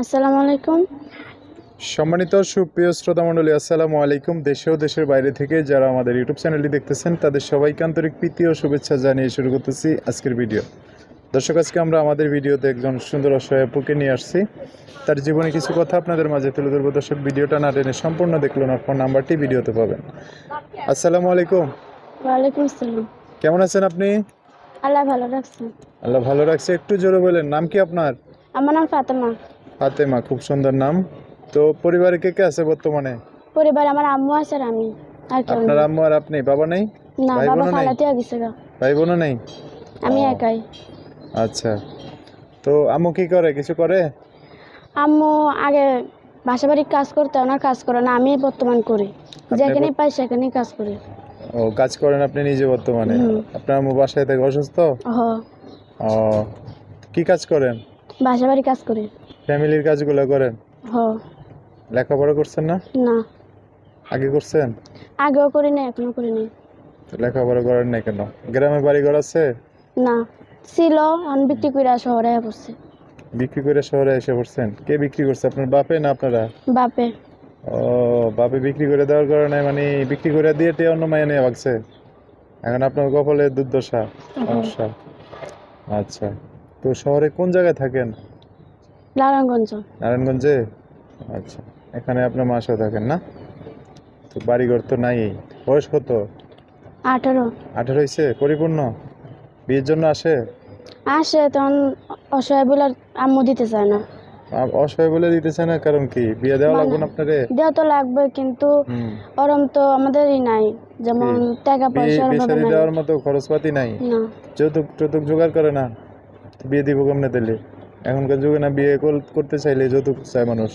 আসসালামু আলাইকুম। সম্মানিত সুপ্রিয় শ্রোতা মণ্ডলী আসসালামু আলাইকুম। দেশে ও দেশের বাইরে থেকে যারা আমাদের ইউটিউব চ্যানেলটি দেখতেছেন তাদের সবাইকে আন্তরিক প্রীতি ও শুভেচ্ছা জানিয়ে শুরু করতেছি আজকের ভিডিও। দর্শক আজকে আমরা আমাদের ভিডিওতে একজন সুন্দর অসহায় আপুকে নিয়ে আসছি। তার জীবনে কিছু কথা আপনাদের মাঝে তুলে ধরবো। দর্শক ভিডিওটা না টেনে সম্পূর্ণ দেখল না ফোন নাম্বারটি ভিডিওতে পাবেন। আসসালামু আলাইকুম। ওয়ালাইকুম আসসালাম। কেমন আছেন আপনি? আল্লাহ ভালো রাখছেন আল্লাহ ভালো রাখছে। একটু জোরে বলেন নাম কি আপনার? আমার নাম ফাতেমা। ফাতেমা খুব সুন্দর নাম। তো পরিবারে কে কে আছে বর্তমানে? পরিবার আমার আম্মু আছে আর আমি। আর কেউ আপনার আম্মু আর আপনি? বাবা নেই? না ভাই বাবা বোনও নাই? খালাতে গেছে গা। ভাই বোনও নেই? আমি একাই। আচ্ছা। তো আম্মু কি করে? কিছু করে? আম্মু আগে বাসা বাড়ির কাজ করতে ওনার কাজ করে না। আমি বর্তমান করি। যেখানে পাই সেখানেই কাজ করি। ও কাজ করেন আপনি নিজে বর্তমানে? হুম। আপনার আম্মু বাসায় থেকে অসুস্থ? হ। ও কি কাজ করেন? বাসা বাড়ি কাজ করি। ফ্যামিলির কাজগুলো করেন? হ। লেখাপড়া করছেন না? না। আগে করছেন? আগেও করি না এখনও করি তো লেখাপড়া করেন না কেন? গ্রামে বাড়ি ঘর আছে? না। ছিল এখন বিক্রি করে শহরে পড়ছে। বিক্রি করে শহরে এসে পড়ছেন? কে বিক্রি করছে? আপনার বাপে না আপনারা? বাপে। ও বাপে বিক্রি করে দেওয়ার কারণে মানে বিক্রি করে দিয়ে টিয়ে অন্য মায়ে নিয়ে ভাগছে? এখন আপনার কপালে দুর্দশা সমস্যা। আচ্ছা। তো শহরে কোন জায়গায় থাকেন? নারায়ণগঞ্জ। নারায়ণগঞ্জে? আচ্ছা এখানে আপনার মাসও থাকেন না? তো বাড়িঘর তো নাই। বয়স কত? আঠারো। আঠারো হয়েছে পরিপূর্ণ? বিয়ের জন্য আসে? আসে তখন অসহায় বলে আম্মু দিতে চায় না। অসহায় বলে দিতেছে না কারণ কি? বিয়ে দেওয়া লাগবে না আপনারে? দেওয়া তো লাগবে কিন্তু ওরম তো আমাদেরই নাই। যেমন টাকা বিয়ে পয়সার বিয়ে দেওয়ার মতো খরচপাতি নাই? না। যৌতুক টৌতুক জোগাড় করে না? বিয়ে দিব কেমনে দিলে এখনকার যুগে না বিয়ে কর- করতে চাইলে যৌতুক চায় মানুষ।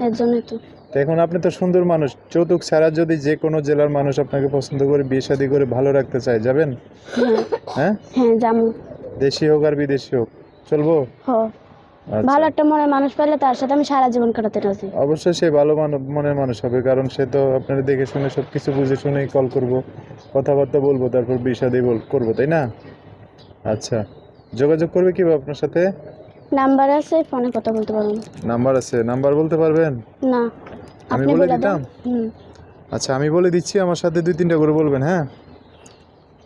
এর জন্যই তো। তো এখন আপনি তো সুন্দর মানুষ যৌতুক ছাড়া যদি যে কোনো জেলার মানুষ আপনাকে পছন্দ করে বিয়ে শাদী করে ভালো রাখতে চায় যাবেন? হ্যাঁ। হ্যাঁ? হ্যাঁ দেশি হোক আর বিদেশি হোক চলবো? আচ্ছা। ভালো একটা মনের মানুষ পেলে তার সাথে আমি সারা জীবন কাটাতে রাজি। অবশ্যই সে ভালো মনের মানুষ হবে কারণ সে তো আপনারা দেখে শুনে সব কিছু বুঝে শুনেই কল করব কথাবার্তা বলব তারপর বিয়ে শাদী বল করব তাই না? আচ্ছা। যোগাযোগ করবে কি আপনার সাথে? নাম্বার আছে ফোনে কথা বলতে পারবেন। নাম্বার আছে। নাম্বার বলতে পারবেন? না। আমি বলে দিতাম? আচ্ছা আমি বলে দিচ্ছি আমার সাথে দুই তিনটা করে বলবেন হ্যাঁ?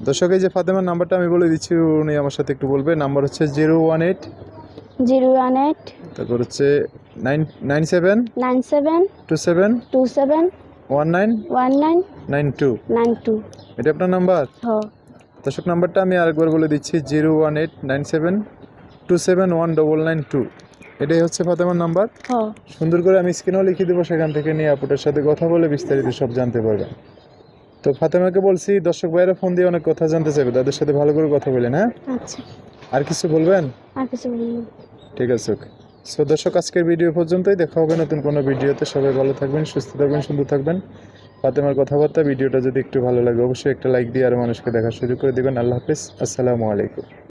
দর্শক এই যে ফাতেমার নাম্বারটা আমি বলে দিচ্ছি উনি আমার সাথে একটু বলবে। নাম্বার হচ্ছে zero one eight. Zero one eight. তারপর হচ্ছে nine nine seven. Nine seven. Two seven. Two seven. One nine. One nine. Nine two. Nine two. এটা আপনার নাম্বার? হ। দর্শক নাম্বারটা আমি আরেকবার বলে দিচ্ছি zero one eight nine seven two seven one double nine two. এটাই হচ্ছে ফাতেমার নাম্বার। সুন্দর করে আমি স্ক্রিনেও লিখে দেবো সেখান থেকে নিয়ে আপুটার সাথে কথা বলে বিস্তারিত সব জানতে পারবেন তো ফাতেমাকে বলছি দর্শক ভাইয়েরা ফোন দিয়ে অনেক কথা জানতে চাইবে তাদের সাথে ভালো করে কথা বলেন হ্যাঁ? আচ্ছা। আর কিছু বলবেন। ঠিক আছে ওকে। সো দর্শক আজকের ভিডিও পর্যন্তই। দেখা হবে নতুন কোনো ভিডিওতে সবাই ভালো থাকবেন সুস্থ থাকবেন সুন্দর থাকবেন। ফাতেমার কথাবার্তা, ভিডিওটা যদি একটু ভালো লাগে, অবশ্যই একটা লাইক দিয়ে আর মানুষকে দেখার শুরু করে দেবেন। আল্লাহ হাফিজ। আসসালামু আলাইকুম।